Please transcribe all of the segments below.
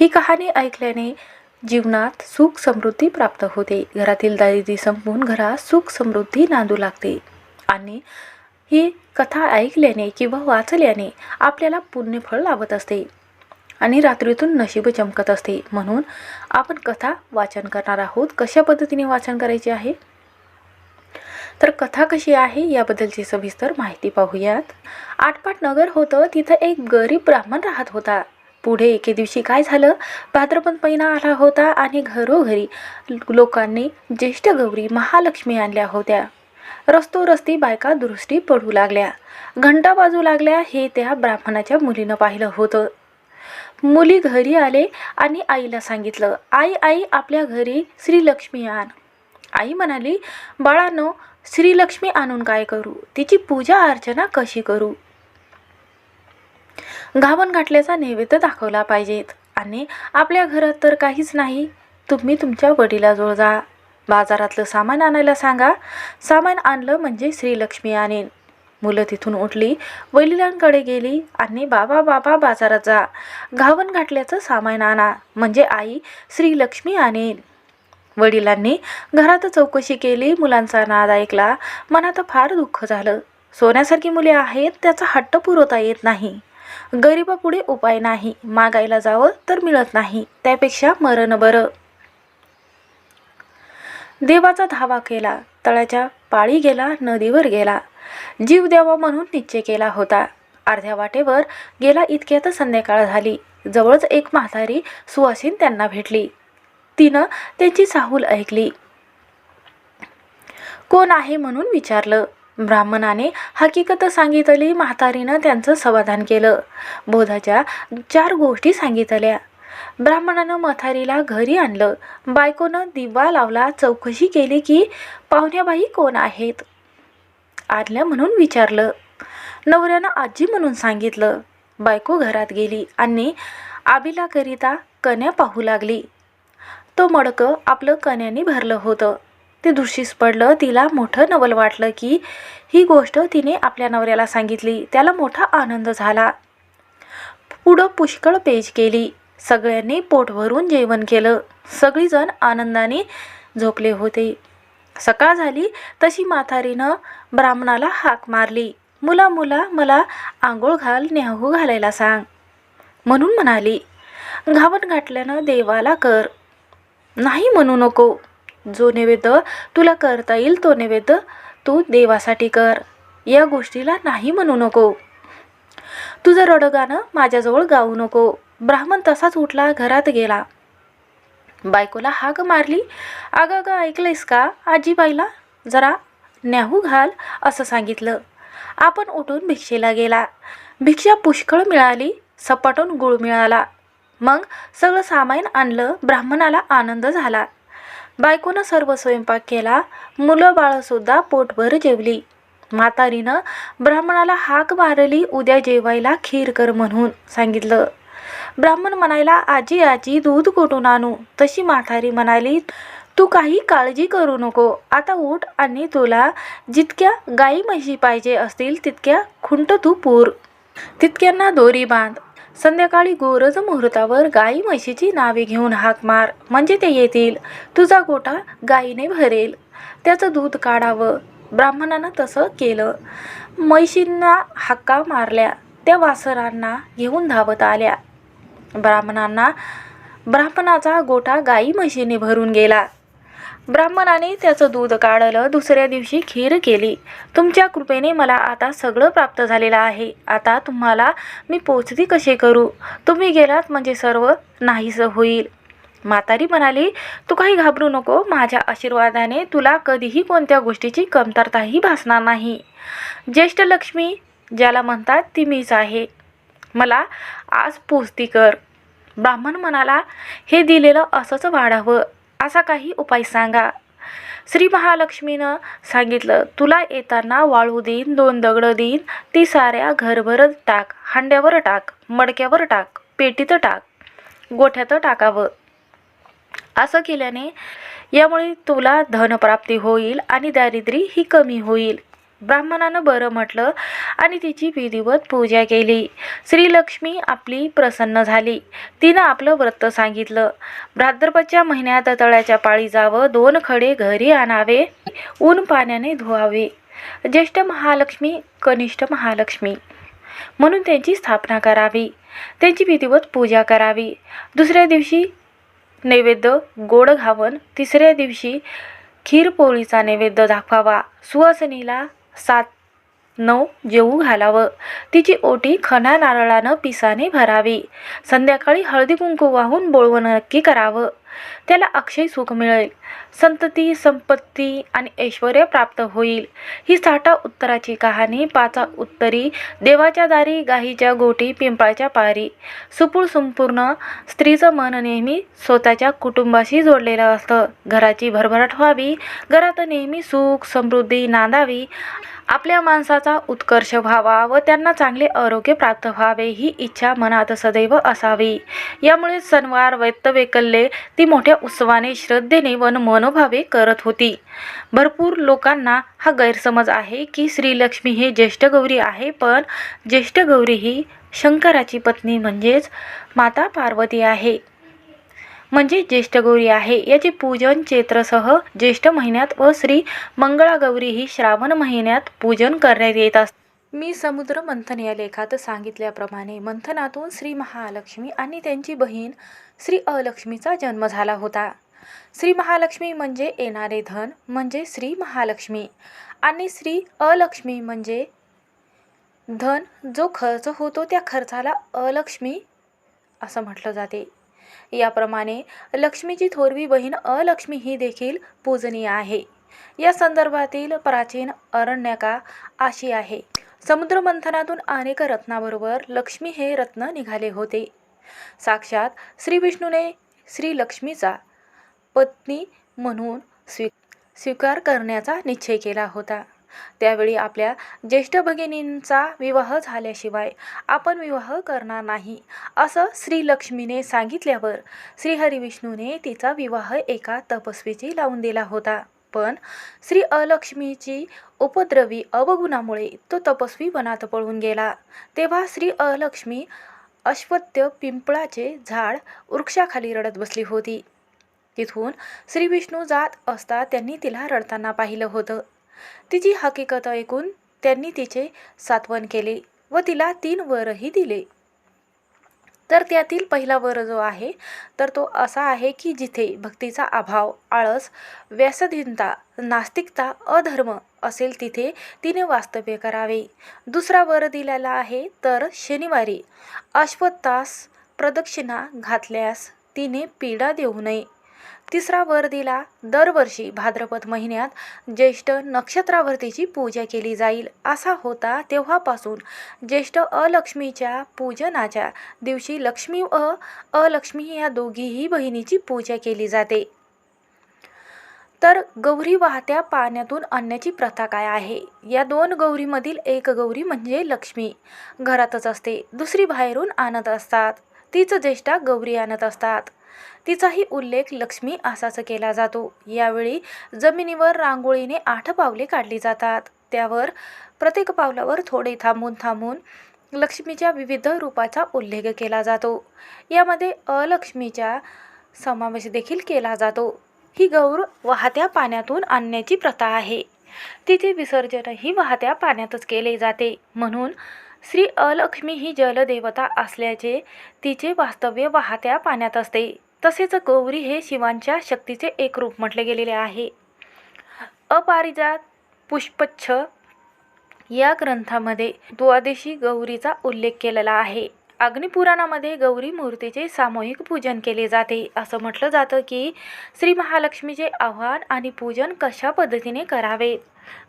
ही कहाणी ऐकल्याने जीवनात सुख समृद्धी प्राप्त होते. घरातील दारिद्र्य संपून घरात सुख समृद्धी नांदू लागते. आणि ही कथा ऐकल्याने किंवा वाचल्याने आपल्याला पुण्यफळ लाभत असते आणि रात्रीतून नशीब चमकत असते. म्हणून आपण कथा वाचन करणार आहोत. कशा पद्धतीने वाचन करायचे आहे? तर कथा कशी आहे याबद्दलची सविस्तर माहिती पाहूयात. आटपाट नगर होतं. तिथं एक गरीब ब्राह्मण राहत होता. पुढे एके दिवशी काय झालं? भाद्रपद महिना आला होता आणि घरोघरी लोकांनी ज्येष्ठ गौरी महालक्ष्मी आणल्या होत्या. रस्तोरस्ती बायका दुरुस्ती पडू लागल्या. घंटा बाजू लागल्या हे त्या ब्राह्मणाच्या मुलीनं पाहिलं होतं. मुली घरी आले आणि आईला सांगितलं आई आई आपल्या घरी श्रीलक्ष्मी आण. आई म्हणाली बाळांनो श्रीलक्ष्मी आणून काय करू? तिची पूजा अर्चना कशी करू? घावन घाटल्याचा नैवेद्य दाखवला पाहिजेत. आणि आपल्या घरात तर काहीच नाही. तुम्ही तुमच्या वडिलाजवळ जा. बाजारातलं सामान आणायला सांगा. सामान आणलं म्हणजे श्रीलक्ष्मी आणेन. मुलं तिथून उठली वडिलांकडे गेली आणि बाबा बाबा बाजारात जा. घावन घाटल्याचं सामान आणा म्हणजे आई श्रीलक्ष्मी आणेन. वडिलांनी घरात चौकशी केली मुलांचा नाद ऐकला. मनात फार दुःख झालं. सोन्यासारखी मुले आहेत त्याचा हट्ट पुरवता येत नाही. गरिबापुढे उपाय नाही मागायला जावं तर मिळत नाही त्यापेक्षा मरण बरं. देवाचा धावा केला तळाच्या पाळी गेला नदीवर गेला. जीव द्यावा म्हणून निश्चय केला होता. अर्ध्या वाटेवर गेला इतक्यात संध्याकाळ झाली. जवळच एक म्हातारी सुवासीन त्यांना भेटली. तिनं त्यांची साहूल ऐकली. कोण आहे म्हणून विचारलं. ब्राह्मणाने हकीकत सांगितली म्हातारीनं त्यांचं समाधान केलं. बोधाच्या चार गोष्टी सांगितल्या. ब्राह्मणानं म्हातारीला घरी आणलं. बायकोनं दिवा लावला चौकशी केली की पाहुण्याबाई कोण आहेत? आदल्या म्हणून विचारलं. नवऱ्यानं आजी म्हणून सांगितलं. बायको घरात गेली आणि आबिलाकरिता कन्या पाहू लागली. तो मडकं आपलं कन्याने भरलं होतं. ते दृष्टीस पडलं. तिला मोठं नवल वाटलं की ही गोष्ट तिने आपल्या नवऱ्याला सांगितली. त्याला मोठा आनंद झाला. पुढं पुष्कळ पेज केली. सगळ्यांनी पोट भरून जेवण केलं. सगळीजण आनंदाने झोपले होते. सकाळ झाली. तशी म्हातारीनं ब्राह्मणाला हाक मारली. मुला मुला मला आंघोळ घाल न्याहू घालायला सांग. म्हणून म्हणाली घावण घातल्यानं देवाला कर. नाही म्हणू नको. जो नैवेद्य तुला करता येईल तो नैवेद्य तू देवासाठी कर. या गोष्टीला नाही म्हणू नको. तुझं रडगाणं माझ्याजवळ गाऊ नको. ब्राह्मण तसाच उठला घरात गेला. बायकोला हाक मारली. अगं अगं ऐकलंयस का? आजीबाईला जरा न्याहू घाल असं सांगितलं. आपण उठून भिक्षेला गेला. भिक्षा पुष्कळ मिळाली सपाटून गुळ मिळाला. मग सगळं सामान आणलं ब्राह्मणाला आनंद झाला. बायकोनं सर्व स्वयंपाक केला मुलं बाळंसुद्धा पोटभर जेवली. म्हातारीनं ब्राह्मणाला हाक मारली उद्या जेवायला खीर कर म्हणून सांगितलं. ब्राह्मण म्हणायला आजी आजी दूध कुठून आणू? तशी म्हातारी म्हणाली तू काही काळजी करू नको. आता उठ आणि तुला जितक्या गाई म्हशी पाहिजे असतील तितक्या खुंट तू पूर. तितक्यांना दोरी बांध. संध्याकाळी गोरज मुहूर्तावर गाई म्हशीची नावे घेऊन हाक मार. म्हणजे ते येतील. तुझा गोटा गाईने भरेल. त्याचं दूध काढावं. ब्राह्मणानं तसं केलं. म्हैशींना हक्का मारल्या. त्या वासरांना घेऊन धावत आल्या. ब्राह्मणांना ब्राह्मणाचा गोठा गाई म्हशीने भरून गेला. ब्राह्मणाने त्याचं दूध काढलं दुसऱ्या दिवशी खीर केली. तुमच्या कृपेने मला आता सगळं प्राप्त झालेलं आहे. आता तुम्हाला मी पोचती कसे करू? तुम्ही गेलात म्हणजे सर्व नाहीसं होईल. म्हातारी म्हणाली तू काही घाबरू नको. माझ्या आशीर्वादाने तुला कधीही कोणत्या गोष्टीची कमतरताही भासणार नाही. ज्येष्ठ लक्ष्मी ज्याला म्हणतात ती मीच आहे. मला आज पोचती कर. ब्राह्मण म्हणाला हे दिलेलं असंच वाढावं. असा काही उपाय सांगा. श्री महालक्ष्मीनं सांगितलं तुला येताना वाळू देईन दोन दगडं देईन ती साऱ्या घरभरच टाक हांड्यावर टाक मडक्यावर टाक पेटीत टाक गोठ्यात टाकावं. असं केल्याने यामुळे तुला धनप्राप्ती होईल आणि दारिद्र्य ही कमी होईल. ब्राह्मणानं बरं म्हटलं आणि तिची विधिवत पूजा केली. श्रीलक्ष्मी आपली प्रसन्न झाली. तिनं आपलं व्रत सांगितलं. भाद्रपदच्या महिन्यात तळ्याच्या पाळी जावं दोन खडे घरी आणावे ऊन पाण्याने धुवावे. ज्येष्ठ महालक्ष्मी कनिष्ठ महालक्ष्मी. म्हणून त्यांची स्थापना करावी. त्यांची विधिवत पूजा करावी. दुसऱ्या दिवशी नैवेद्य गोड घावन. तिसऱ्या दिवशी खीरपोळीचा नैवेद्य दाखवावा. सुवासनीला saat नऊ जेवू घालावं. तिची ओटी खना नारळानं पिसाने भरावी. संध्याकाळी हळदी कुंकू वाहून बोळवण नक्की करावं. त्याला अक्षय सुख मिळेल. संतती संपत्ती आणि ऐश्वर प्राप्त होईल. ही साठा उत्तराची कहाणी पाचा उत्तरी देवाच्या दारी गाईच्या गोटी पिंपळाच्या पारी. सुपूळ संपूर्ण स्त्रीचं मन नेहमी स्वतःच्या कुटुंबाशी जोडलेलं असतं. घराची भरभराट व्हावी. घरात नेहमी सुख समृद्धी नांदावी. आपल्या माणसाचा उत्कर्ष व्हावा व त्यांना चांगले आरोग्य प्राप्त व्हावे ही इच्छा मनात सदैव असावी. यामुळे सणवार वैतवेकल्ये ती मोठ्या उत्सवाने श्रद्धेने व मनोभावे करत होती. भरपूर लोकांना हा गैरसमज आहे की श्रीलक्ष्मी हे ज्येष्ठ गौरी आहे पण ज्येष्ठ गौरी ही शंकराची पत्नी म्हणजेच माता पार्वती आहे. म्हणजे ज्येष्ठ गौरी आहे. याचे पूजन चैत्रसह ज्येष्ठ महिन्यात व श्री मंगळागौरी ही श्रावण महिन्यात पूजन करण्यात येत असते मी समुद्र मंथन या लेखात सांगितल्याप्रमाणे मंथनातून श्री महालक्ष्मी आणि त्यांची बहीण श्री अलक्ष्मीचा जन्म झाला होता. श्री महालक्ष्मी म्हणजे येणारे धन म्हणजे श्री महालक्ष्मी आणि श्री अलक्ष्मी म्हणजे धन जो खर्च होतो त्या खर्चाला अलक्ष्मी असं म्हटलं जाते. याप्रमाणे लक्ष्मीची थोरवी बहीण अलक्ष्मी ही देखील पूजनीय आहे. या संदर्भातील प्राचीन अरण्यका अशी आहे. समुद्र मंथनातून अनेक रत्नाबरोबर लक्ष्मी हे रत्न निघाले होते. साक्षात श्री विष्णूने श्री लक्ष्मीचा पत्नी म्हणून स्वी स्वीकार करण्याचा निश्चय केला होता. त्यावेळी आपल्या ज्येष्ठ भगिनींचा विवाह झाल्याशिवाय आपण विवाह करणार नाही असं श्रीलक्ष्मीने सांगितल्यावर श्रीहरिविष्णूने तिचा विवाह एका तपस्वीची लावून दिला होता. पण श्री अलक्ष्मीची उपद्रवी अवगुणामुळे तो तपस्वी वनात पळून गेला. तेव्हा श्री अलक्ष्मी अश्वत्य पिंपळाचे झाड वृक्षाखाली रडत बसली होती. तिथून श्री विष्णू जात असता त्यांनी तिला रडताना पाहिलं होतं. तिची हकीकत ऐकून त्यांनी तिचे सात्वन केले व तिला तीन वरही दिले. तर त्यातील पहिला वर जो आहे तर तो असा आहे की जिथे भक्तीचा अभाव आळस व्यासधीनता नास्तिकता अधर्म असेल तिथे तिने वास्तव्य करावे. दुसरा वर दिलेला आहे तर शनिवारी अश्वत्तास प्रदक्षिणा घातल्यास तिने पीडा देऊ नये. तिसरा वर दिला. दरवर्षी भाद्रपद महिन्यात ज्येष्ठ नक्षत्रावरतीची पूजा केली जाईल असा होता तेव्हापासून. ज्येष्ठ अलक्ष्मीच्या पूजनाच्या दिवशी लक्ष्मी व अलक्ष्मी या दोघीही बहिणीची पूजा केली जाते. तर गौरी वाहत्या पाण्यातून आणण्याची प्रथा काय आहे? या दोन गौरीमधील एक गौरी म्हणजे लक्ष्मी. घरातच असते दुसरी बाहेरून आणत असतात. तीच ज्येष्ठा गौरी आणत असतात. तिचाही उल्लेख लक्ष्मी असाच केला जातो. यावेळी जमिनीवर रांगोळीने आठ पावले काढली जातात. त्यावर प्रत्येक पावलावर थोडे थांबून थांबून लक्ष्मीच्या विविध रूपाचा उल्लेख केला जातो. यामध्ये अलक्ष्मीचा समावेश देखील केला जातो. ही गौर वाहत्या पाण्यातून आणण्याची प्रथा आहे. तिचे विसर्जनही वाहत्या पाण्यातच केले जाते. म्हणून श्री अलक्ष्मी ही जलदेवता असल्याचे तिचे वास्तव्य वाहत्या पाण्यात असते. तसेच गौरी हे शिवांच्या शक्तीचे एक रूप म्हटले गेलेले आहे. अपारिजात पुष्पच्छ या ग्रंथामध्ये द्वादशी गौरीचा उल्लेख केलेला आहे. अग्निपुराणामध्ये गौरी मूर्तीचे सामूहिक पूजन केले जाते. असं म्हटलं जातं की श्री महालक्ष्मीचे आव्हान आणि पूजन कशा पद्धतीने करावे?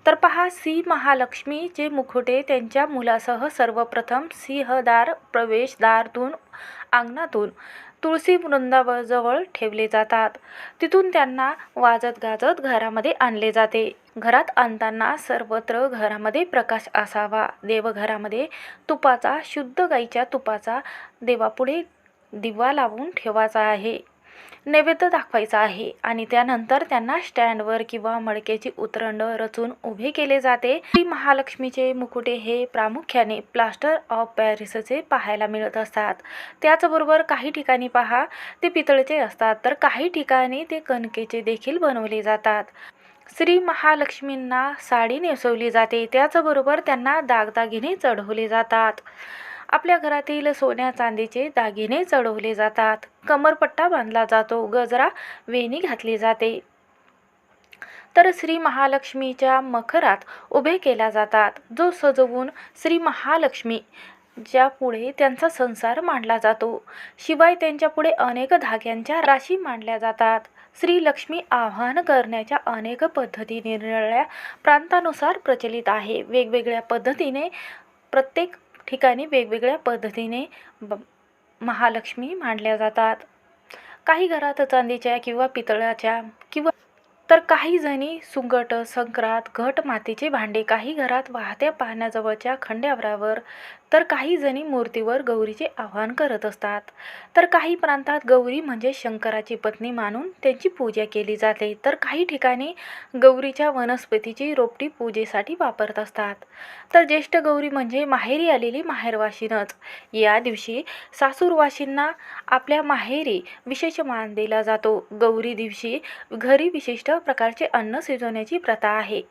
तर पहा श्री महालक्ष्मीचे मुखोटे त्यांच्या मुलासह सर्वप्रथम सिंहदार प्रवेशदारतून अंगणातून तुळशी वृंदावजवळ ठेवले जातात. तिथून त्यांना वाजत गाजत घरामध्ये आणले जाते. घरात आणताना सर्वत्र घरामध्ये प्रकाश असावा. देवघरामध्ये तुपाचा शुद्ध गाईच्या तुपाचा देवापुढे दिवा लावून ठेवायचा आहे. नैवेद्य दाखवायचा आहे आणि त्यानंतर त्यांना स्टँडवर किंवा मडक्याची उतरंड रचून उभे केले जाते. श्री महालक्ष्मीचे मुकुटे हे प्रामुख्याने प्लास्टर ऑफ पॅरिसचे पाहायला मिळत असतात. त्याचबरोबर काही ठिकाणी पहा ते पितळेचे असतात तर काही ठिकाणी ते कणकेचे देखील बनवले जातात. श्री महालक्ष्मींना साडी नेसवली जाते त्याचबरोबर त्यांना दागदागिने चढवले जातात. आपल्या घरातील सोन्या चांदीचे दागिने चढवले जातात. कमरपट्टा बांधला जातो. गजरा वेणी घातली जाते. तर श्री महालक्ष्मीच्या मखरात उभे केल्या जातात. जो सजवून श्री महालक्ष्मी ज्या पुढे त्यांचा संसार मांडला जातो. शिवाय त्यांच्यापुढे अनेक धाग्यांच्या राशी मांडल्या जातात. श्री लक्ष्मी आवाहन करण्याच्या अनेक पद्धती निरनिराळ्या प्रांतानुसार प्रचलित आहे. वेगवेगळ्या पद्धतीने प्रत्येक ठिकाणी वेगवेगळ्या पद्धतीने ब महालक्ष्मी मांडल्या जातात. काही घरात चांदीच्या किंवा पितळाच्या किंवा तर काही जणी सुंगट संक्रात घट मातीचे भांडे काही घरात वाहत्या पाण्याजवळच्या खंड्यावरावर तर काही जणी मूर्तीवर गौरीचे आवाहन करत असतात. तर काही प्रांतात गौरी म्हणजे शंकराची पत्नी मानून त्यांची पूजा केली जाते. तर काही ठिकाणी गौरीच्या वनस्पतीची रोपटी पूजेसाठी वापरत असतात. तर ज्येष्ठ गौरी म्हणजे माहेरी आलेली माहेरवाशीनच या दिवशी सासूरवाशींना आपल्या माहेरी विशेष मान दिला जातो. गौरी दिवशी घरी विशिष्ट प्रकारचे अन्न शिजवण्याची प्रथा आहे.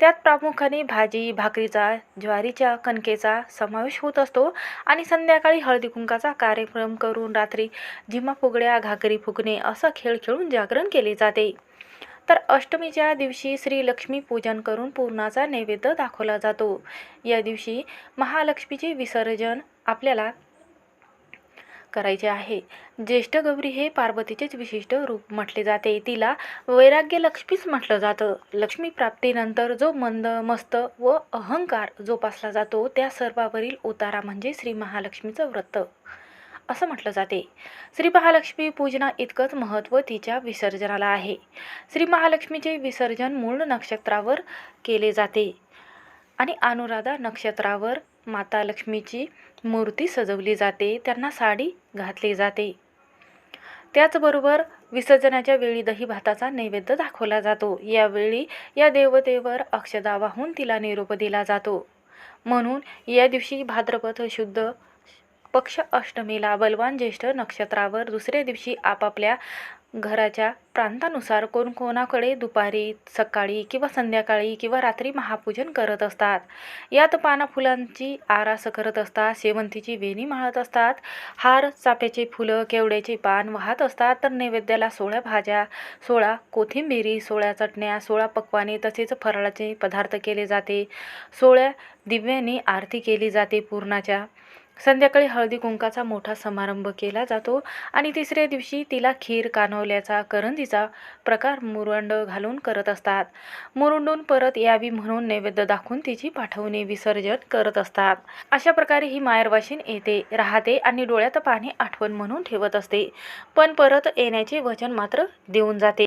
त्यात प्रामुख्याने भाजी भाकरीचा ज्वारीच्या कणकेचा समावेश होत असतो आणि संध्याकाळी हळदी कुंकाचा कार्यक्रम करून रात्री झिमा फुगड्या घाकरी फुगणे असं खेळ खेळून जागरण केले जाते. तर अष्टमीच्या दिवशी श्री लक्ष्मी पूजन करून पूर्णाचा नैवेद्य दाखवला जातो. या दिवशी महालक्ष्मीचे विसर्जन आपल्याला करायचे आहे. ज्येष्ठ गौरी हे पार्वतीचेच विशिष्ट रूप म्हटले जाते. तिला वैराग्य लक्ष्मीच म्हटलं जातं. लक्ष्मी प्राप्तीनंतर जो मंद मस्त व अहंकार जोपासला जातो त्या सर्वावरील उतारा म्हणजे श्री महालक्ष्मीचं व्रत. असं म्हटलं जाते. श्री महालक्ष्मी पूजना इतकंच महत्त्व तिच्या विसर्जनाला आहे. श्री महालक्ष्मीचे विसर्जन मूळ नक्षत्रावर केले जाते. आणि अनुराधा नक्षत्रावर माता लक्ष्मीची मूर्ती सजवली जाते त्यांना साडी घातली जाते. त्याचबरोबर विसर्जनाच्या वेळी दही भाताचा नैवेद्य दाखवला जातो. यावेळी या देवतेवर अक्षदा वाहून तिला निरोप दिला जातो. म्हणून या दिवशी भाद्रपद शुद्ध पक्ष अष्टमीला बलवान ज्येष्ठ नक्षत्रावर दुसऱ्या दिवशी आपापल्या घराच्या प्रांतानुसार कोण कोणाकडे दुपारी सकाळी किंवा संध्याकाळी किंवा रात्री महापूजन करत असतात. यात पाना फुलांची आरास करत असतात शेवंतीची वेणी माळत असतात हार चाफ्याचे फुलं केवड्याचे पान वाहत असतात तर नैवेद्याला सोळा भाज्या सोळा कोथिंबिरी सोळा चटण्या सोळा पक्वाने तसेच फराळाचे पदार्थ केले जाते. सोळ्या दिव्यांनी आरती केली जाते पूर्णाच्या. संध्याकाळी हळदी कुंकाचा मोठा समारंभ केला जातो आणि तिसऱ्या दिवशी तिला खीर कानवल्याचा करंजीचा प्रकार मुरंड घालून करत असतात. मुरुंडून परत यावी म्हणून नैवेद्य दाखवून तिची पाठवणी विसर्जन करत असतात. अशा प्रकारे ही मायरवाशीन येते राहते आणि डोळ्यात पाणी आठवण म्हणून ठेवत असते. पण परत येण्याचे वचन मात्र देऊन जाते.